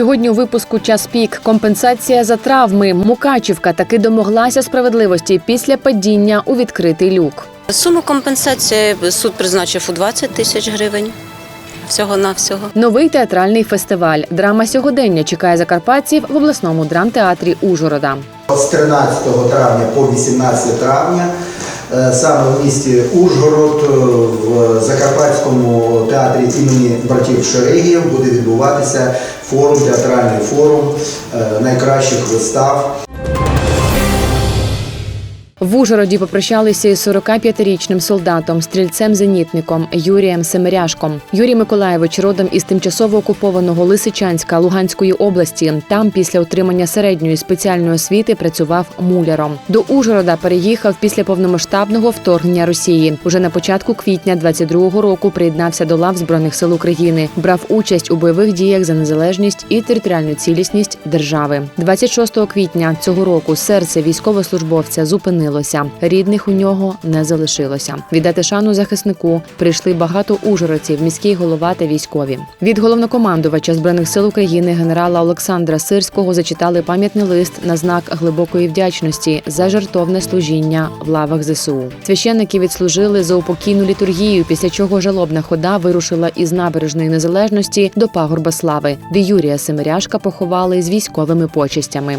Сьогодні у випуску час пік компенсація за травми. Мукачівка таки домоглася справедливості після падіння у відкритий люк. Суму компенсації суд призначив у 20 тисяч гривень. Всього навсього. Новий театральний фестиваль. Драма сьогодення чекає закарпатців в обласному драмтеатрі Ужгорода. З 13 травня по 18 травня е, саме в місті Ужгород е, в Закарпатському театрі імені братів Шерегіїв буде відбуватися форум, театральний форум е, найкращих вистав. В Ужгороді попрощалися із 45-річним солдатом, стрільцем-зенітником Юрієм Семиряшком. Юрій Миколаєвич родом із тимчасово окупованого Лисичанська Луганської області. Там після отримання середньої спеціальної освіти працював муляром. До Ужгорода переїхав після повномасштабного вторгнення Росії. Уже на початку квітня 22-го року приєднався до лав збройних сил України. Брав участь у бойових діях за незалежність і територіальну цілісність держави. 26 квітня цього року серце військовослужбовця зупинилося. Рідних у нього не залишилося. Віддати шану захиснику прийшли багато ужгородців, міський голова та військові. Від головнокомандувача збройних сил України генерала Олександра Сирського зачитали пам'ятний лист на знак глибокої вдячності за жертовне служіння в лавах ЗСУ. Священники відслужили за упокійну літургію, після чого жалобна хода вирушила із набережної незалежності до пагорба слави, де Юрія Семиряшка поховали з військовими почестями.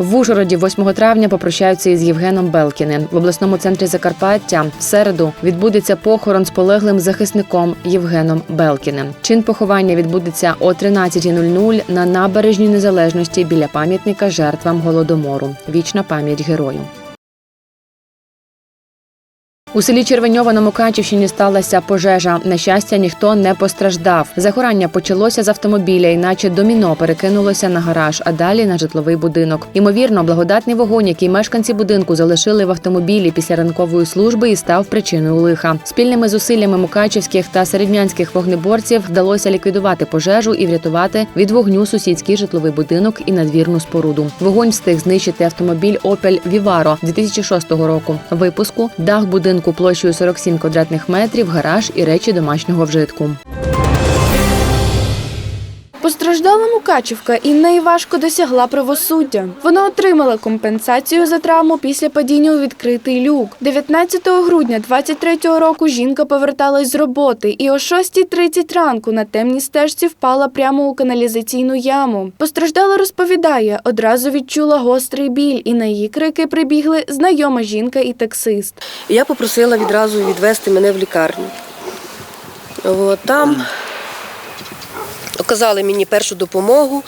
В Ужгороді 8 травня попрощаються із Євгеном Белкіним. В обласному центрі Закарпаття в середу відбудеться похорон з полеглим захисником Євгеном Белкіним. Чин поховання відбудеться о 13.00 на набережній незалежності біля пам'ятника жертвам голодомору. Вічна пам'ять герою. У селі Червеньова на Мукачівщині сталася пожежа. На щастя, ніхто не постраждав. Загорання почалося з автомобіля, іначе доміно перекинулося на гараж, а далі на житловий будинок. Ймовірно, благодатний вогонь, який мешканці будинку залишили в автомобілі після ранкової служби, і став причиною лиха. Спільними зусиллями мукачівських та середнянських вогнеборців вдалося ліквідувати пожежу і врятувати від вогню сусідський житловий будинок і надвірну споруду. Вогонь встиг знищити автомобіль Opel Vivaro 2006 року. Випуску дах будинку площею 47 квадратних метрів, гараж і речі домашнього вжитку. Постраждала Мукачівка і найважко досягла правосуддя. Вона отримала компенсацію за травму після падіння у відкритий люк. 19 грудня 23-го року жінка поверталась з роботи і о 6.30 ранку на темній стежці впала прямо у каналізаційну яму. Постраждала розповідає, одразу відчула гострий біль, і на її крики прибігли знайома жінка і таксист. Я попросила відразу відвезти мене в лікарню. От, там оказали мені першу допомогу,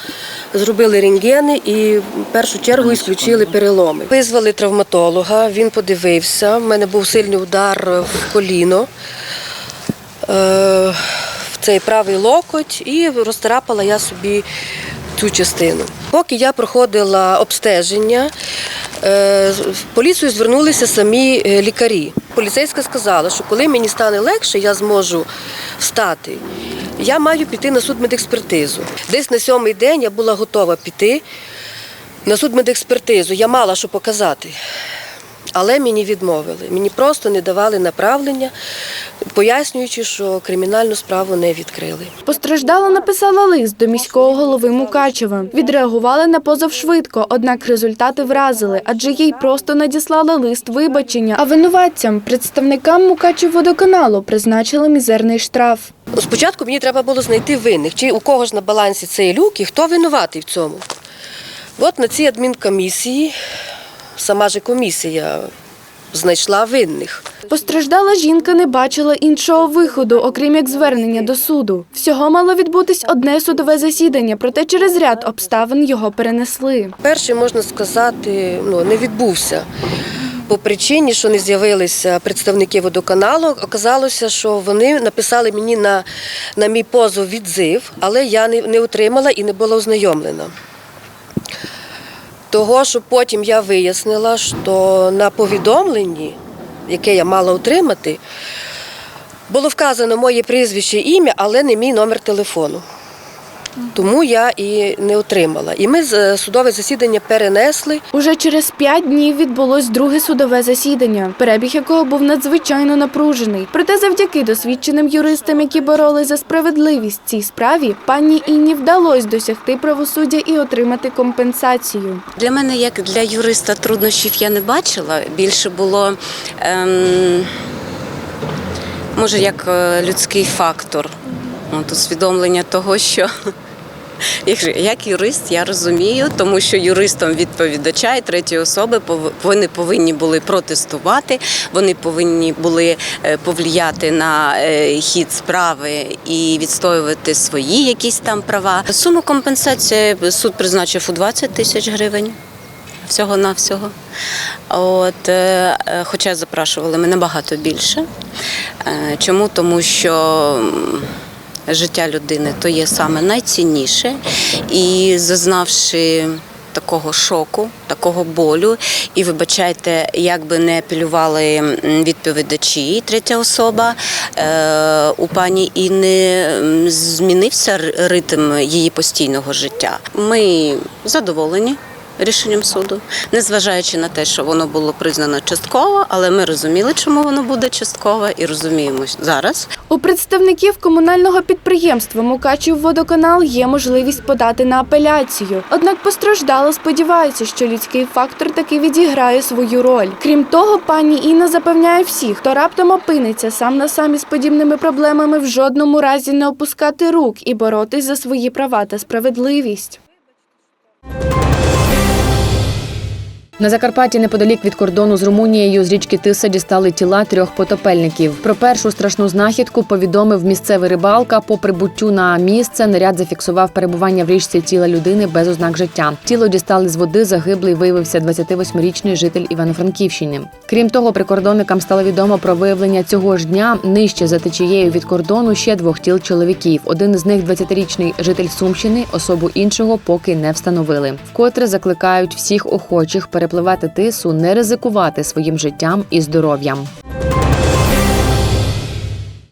зробили рентгени і в першу чергу ісключили переломи. Визвали травматолога, він подивився. У мене був сильний удар в коліно, е, в цей правий локоть, і розтрапала я собі цю частину. Поки я проходила обстеження, е, в поліцію звернулися самі е, лікарі. Поліцейська сказала, що коли мені стане легше, я зможу встати. Я маю піти на судмедекспертизу. Десь на сьомий день я була готова піти на судмедекспертизу. Я мала що показати. Але мені відмовили. Мені просто не давали направлення, пояснюючи, що кримінальну справу не відкрили. Постраждала написала лист до міського голови Мукачева. Відреагували на позов швидко, однак результати вразили, адже їй просто надіслали лист вибачення. А винуватцям, представникам Мукачевводоканалу, призначили мізерний штраф. Спочатку мені треба було знайти винних, чи у кого ж на балансі цей люк і хто винуватий в цьому. От на цій адмінкомісії, сама ж комісія знайшла винних. Постраждала жінка не бачила іншого виходу, окрім як звернення до суду. Всього мало відбутись одне судове засідання, проте через ряд обставин його перенесли. Перший, можна сказати, ну, не відбувся. По причині, що не з'явилися представники водоканалу, оказалося, що вони написали мені на, на мій позов відзив, але я не, не отримала і не була ознайомлена. Того, що потім я вияснила, що на повідомленні, яке я мала отримати, було вказано моє прізвище, ім'я, але не мій номер телефону. Тому я і не отримала. І ми з- судове засідання перенесли. Уже через п'ять днів відбулось друге судове засідання, перебіг якого був надзвичайно напружений. Проте, завдяки досвідченим юристам, які боролись за справедливість в цій справі, пані Інні вдалося досягти правосуддя і отримати компенсацію. Для мене, як для юриста, труднощів я не бачила. Більше було ем, може як е, людський фактор. От, усвідомлення того, що як, юрист я розумію, тому що юристом відповідача і третьої особи вони повинні були протестувати, вони повинні були е, повлияти на е, хід справи і відстоювати свої якісь там права. Суму компенсації суд призначив у 20 тисяч гривень. Всього навсього. От, е, хоча запрошували ми набагато більше. Чому? Тому що життя людини то є саме найцінніше. І зазнавши такого шоку, такого болю, і вибачайте, як би не апелювали відповідачі, третя особа, е, у пані Інни м, змінився ритм її постійного життя. Ми задоволені рішенням суду, незважаючи на те, що воно було признано частково, але ми розуміли, чому воно буде частково, і розуміємо зараз, У представників комунального підприємства Мукачів водоканал є можливість подати на апеляцію. Однак постраждало сподівається, що людський фактор таки відіграє свою роль. Крім того, пані Інна запевняє всіх, хто раптом опиниться сам на самі з подібними проблемами, в жодному разі не опускати рук і боротись за свої права та справедливість. На Закарпатті неподалік від кордону з Румунією з річки Тиса дістали тіла трьох потопельників. Про першу страшну знахідку повідомив місцевий рибалка. По прибуттю на місце наряд зафіксував перебування в річці тіла людини без ознак життя. Тіло дістали з води. Загиблий виявився 28-річний житель Івано-Франківщини. Крім того, прикордонникам стало відомо про виявлення цього ж дня нижче за течією від кордону ще двох тіл чоловіків. Один з них 20-річний житель Сумщини. Особу іншого поки не встановили. Вкотре закликають всіх охочих перепливати тису, не ризикувати своїм життям і здоров'ям.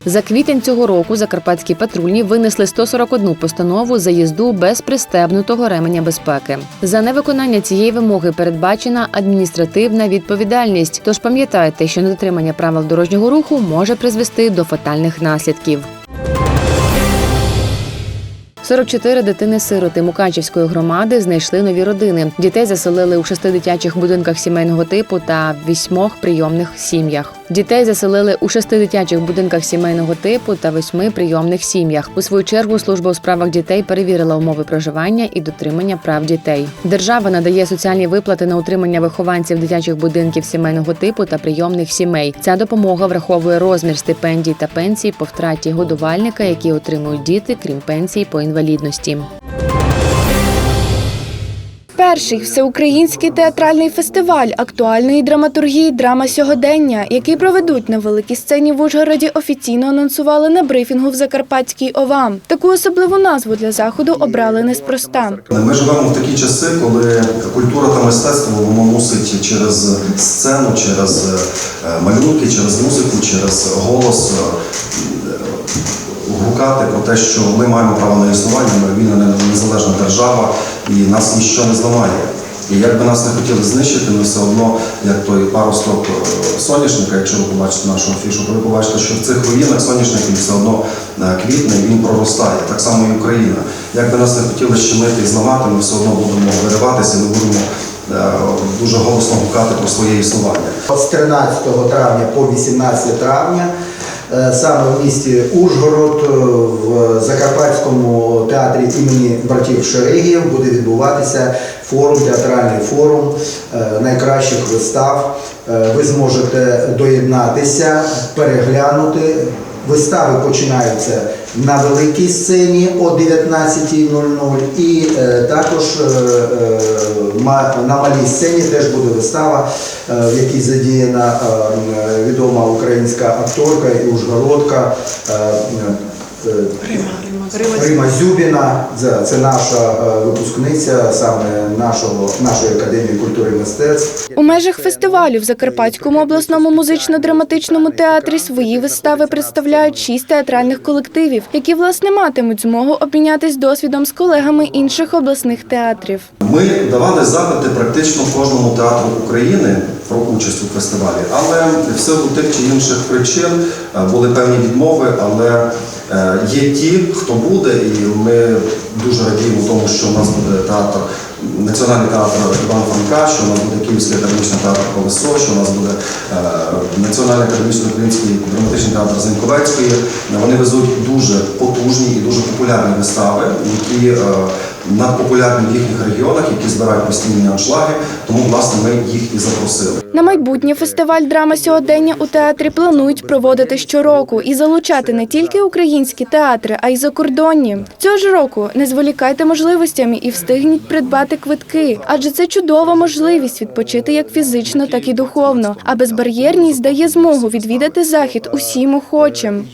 За квітень цього року закарпатські патрульні винесли 141 постанову за їзду без пристебнутого ременя безпеки. За невиконання цієї вимоги передбачена адміністративна відповідальність. Тож пам'ятайте, що недотримання правил дорожнього руху може призвести до фатальних наслідків. 44 дитини-сироти Мукачівської громади знайшли нові родини. Дітей заселили у шести дитячих будинках сімейного типу та в вісьмох прийомних сім'ях. Дітей заселили у шести дитячих будинках сімейного типу та восьми прийомних сім'ях. У свою чергу служба у справах дітей перевірила умови проживання і дотримання прав дітей. Держава надає соціальні виплати на утримання вихованців дитячих будинків сімейного типу та прийомних сімей. Ця допомога враховує розмір стипендій та пенсій по втраті годувальника, які отримують діти, крім пенсій по інвалідності. Перший всеукраїнський театральний фестиваль актуальної драматургії Драма сьогодення, який проведуть на великій сцені в Ужгороді, офіційно анонсували на брифінгу в Закарпатській ОВА. Таку особливу назву для заходу обрали неспроста. Ми живемо в такі часи, коли культура та мистецтво воно мусить через сцену, через е, малюнки, через музику, через голос е, гукати про те, що ми маємо право на існування, ми вільна незалежна держава і нас ніщо не зламає. І як би нас не хотіли знищити, ми все одно, як той паросток е, соняшника, якщо ви побачите нашу афішу, ви побачите, що в цих руїнах соняшник він все одно е, квітне, він проростає. Так само і Україна. Як би нас не хотіли щемити і зламати, ми все одно будемо вириватися, ми будемо е, дуже голосно гукати про своє існування. З 13 травня по 18 травня саме в місті Ужгород е, в Закарпатському театрі імені братів Шерегіїв буде відбуватися форум, театральний форум е, найкращих вистав. Е, Ви зможете доєднатися, переглянути. Вистави починаються на великій сцені о 19.00 і е, також е, е, на малій сцені теж буде вистава, е, в якій задіяна е, відома українська акторка і ужгородка е, е, Рима Зюбіна, це, це наша е, випускниця саме нашого, нашої академії культури і мистецтв. У межах фестивалю в Закарпатському обласному музично-драматичному театрі свої вистави представляють шість театральних колективів, які власне матимуть змогу обмінятись досвідом з колегами інших обласних театрів. Ми давали запити практично кожному театру України про участь у фестивалі, але в силу тих чи інших причин е, були певні відмови, але є ті, хто буде, і ми дуже радіємо тому, що у нас буде театр, Національний театр Івана Франка, що у нас буде Київський академічний театр Колесо, що у нас буде е, Національний академічний український драматичний театр Зеньковецької. Вони везуть дуже потужні і дуже популярні вистави, які е, надпопулярні в їхніх регіонах, які збирають постійні аншлаги. Тому власне ми їх і запросили. На майбутнє фестиваль драма сьогодення у театрі планують проводити щороку і залучати не тільки українські театри, а й закордонні. Цього ж року не зволікайте можливостями і встигніть придбати квитки, адже це чудова можливість відпочити як фізично, так і духовно. А безбар'єрність дає змогу відвідати захід усім охочим.